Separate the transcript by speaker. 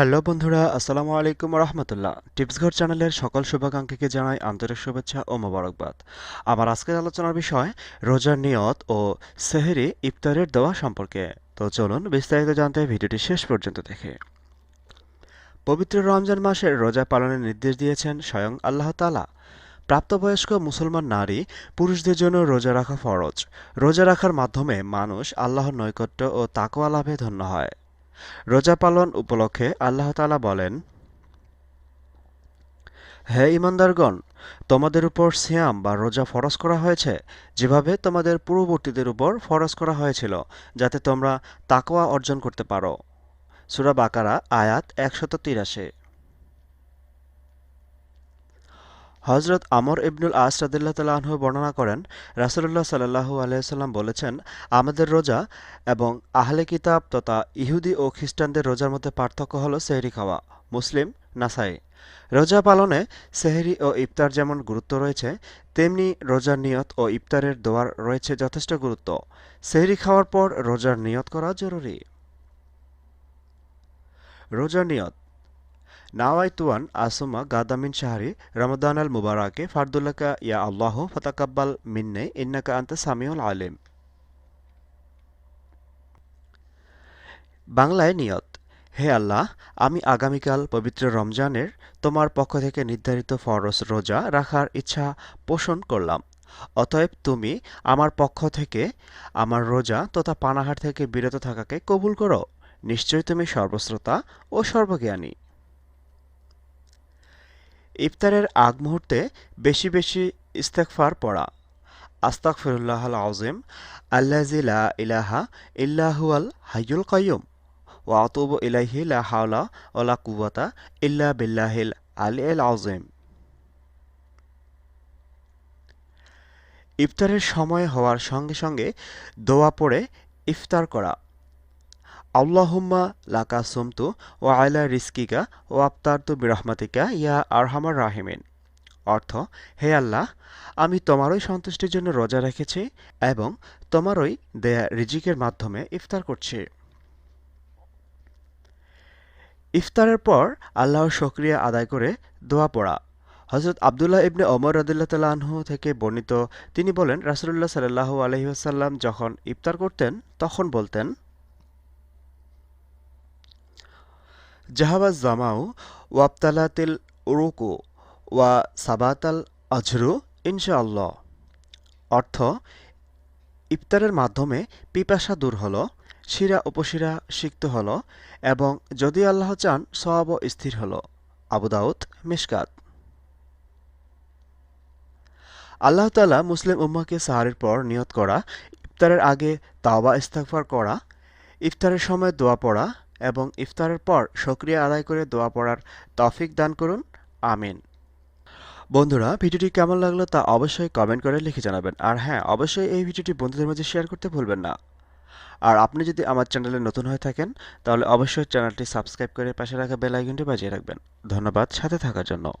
Speaker 1: Hello বন্ধুরা, আসসালামু আলাইকুম রহমতুল্লাহ। টিপসঘর চ্যানেলের সকল শুভাকাঙ্ক্ষীকে জানাই আন্তরিক শুভেচ্ছা ও মোবারকবাদ। আমার আজকের আলোচনার বিষয়, রোজার নিয়ত ও সেহেরি ইফতারের দেওয়া সম্পর্কে। তো চলুন বিস্তারিত জানতে ভিডিওটি শেষ পর্যন্ত দেখে। পবিত্র রমজান মাসের রোজা পালনের নির্দেশ দিয়েছেন স্বয়ং আল্লাহ তালা প্রাপ্তবয়স্ক মুসলমান নারী, পুরুষদের জন্য রোজা রাখা ফরজ। রোজা রাখার মাধ্যমে মানুষ আল্লাহর নৈকট্য ও তাকোয়া লাভে ধন্য হয়। রোজা পালন উপলক্ষে আল্লাহ তালা বলেন, হে ইমানদারগণ তোমাদের উপর সিয়াম বা রোজা ফরজ করা হয়েছে, যেভাবে তোমাদের পূর্ববর্তীদের উপর ফরজ করা হয়েছিল, যাতে তোমরা তাকোয়া অর্জন করতে পারো। সুরা বাকারা আয়াত একশত তিরাশি। হজরত আমর ইবনুল আস রাদিল্লাহ তালাহ বর্ণনা করেন রাসুল্লাহ সাল্লাহু আলাইসাল্লাম বলেছেন, আমাদের রোজা এবং আহলে কিতাব তথা ইহুদি ও খ্রিস্টানদের রোজার মধ্যে পার্থক্য হল সেহরি খাওয়া। মুসলিম, নাসাই। রোজা পালনে সেহরি ও ইফতার যেমন গুরুত্ব রয়েছে, তেমনি রোজার নিয়ত ও ইফতারের দোয়ার রয়েছে যথেষ্ট গুরুত্ব। সেহরি খাওয়ার পর রোজার নিয়ত করা জরুরি। রোজার নিয়ত নাওয়াইতুয়ান আসুমা গাদামিন শাহরি রমদান আল মুবারাকে ফারদুল্লাকা ইয়া আল্লাহ ফতাকাব্বাল মিন্নে ইন্নাকা আন্তা সামিউল আলিম। বাংলায় নিয়ত, হে আল্লাহ, আমি আগামীকাল পবিত্র রমজানের তোমার পক্ষ থেকে নির্ধারিত ফরজ রোজা রাখার ইচ্ছা পোষণ করলাম। অতএব তুমি আমার পক্ষ থেকে আমার রোজা তথা পানাহার থেকে বিরত থাকাকে কবুল করো। নিশ্চয় তুমি সর্বশ্রোতা ও সর্বজ্ঞানী। ইফতারের আগ মুহূর্তে বেশি বেশি ইস্তেকফার পড়া। আস্তাক ফিরুল্লাহ আল আউজিম আল্লাজি লা ইলাহা ইল্লাহুয়াল হাইয়ুল কাইয়ুম ও আতুব ইলাইহি লা হাওলা ওলা কুওয়াতা ইল্লা বিল্লাহিল আলী আল আউজিম ইফতারের সময় হওয়ার সঙ্গে সঙ্গে দোয়া পড়ে ইফতার করা। আল্লাহুম্মা লাকা সুমতু ও আয়লা রিস্কিকা ও আফতারতু বিরহমাতিকা ইয়া আরহামার রাহিমিন। অর্থ, হে আল্লাহ, আমি তোমারই সন্তুষ্টির জন্য রোজা রেখেছি এবং তোমারই দেয়া রিজিকের মাধ্যমে ইফতার করছি। ইফতারের পর আল্লাহর সক্রিয়া আদায় করে দোয়া পড়া। হজরত আবদুল্লাহ ইবনে ওমর রদুল্লাহ তাল্লাহ্ন থেকে বর্ণিত তিনি বলেন, রাসুলুল্লাহ সাল্লাহ আলহিহাসাল্লাম যখন ইফতার করতেন, তখন বলতেন জাহাবাজ জামাউ ওয়াবতালাতিল উরুকু ওয়া সাবাতাল আজরু ইনশাআল্লাহ অর্থ, ইফতারের মাধ্যমে পিপাসা দূর হল, শিরা উপশিরা সিক্ত হল এবং যদি আল্লাহ চান সওয়াব স্থির হল। আবুদাউদ মিসকাত আল্লাহ তালা মুসলিম উম্মাকে সাহারির পর নিয়ত করা, ইফতারের আগে তাওবা ইস্তাকফার করা, ইফতারের সময় দোয়া পড়া এবং ইফতারের পর সক্রিয়া আদায় করে দোয়া পড়ার তফিক দান করুন। আমিন। বন্ধুরা, ভিডিওটি কেমন লাগল তা অবশ্যই কমেন্ট করে লিখে জানাবেন। আর হ্যাঁ অবশ্যই এই ভিডিওটি বন্ধুদের মাঝে শেয়ার করতে ভুলবেন না। আর আপনি যদি আমার চ্যানেলে নতুন হয়ে থাকেন, তাহলে অবশ্যই চ্যানেলটি সাবস্ক্রাইব করে পাশে রাখা বেল আইকনটি বাজিয়ে রাখবেন। ধন্যবাদ, সাথে থাকার জন্য।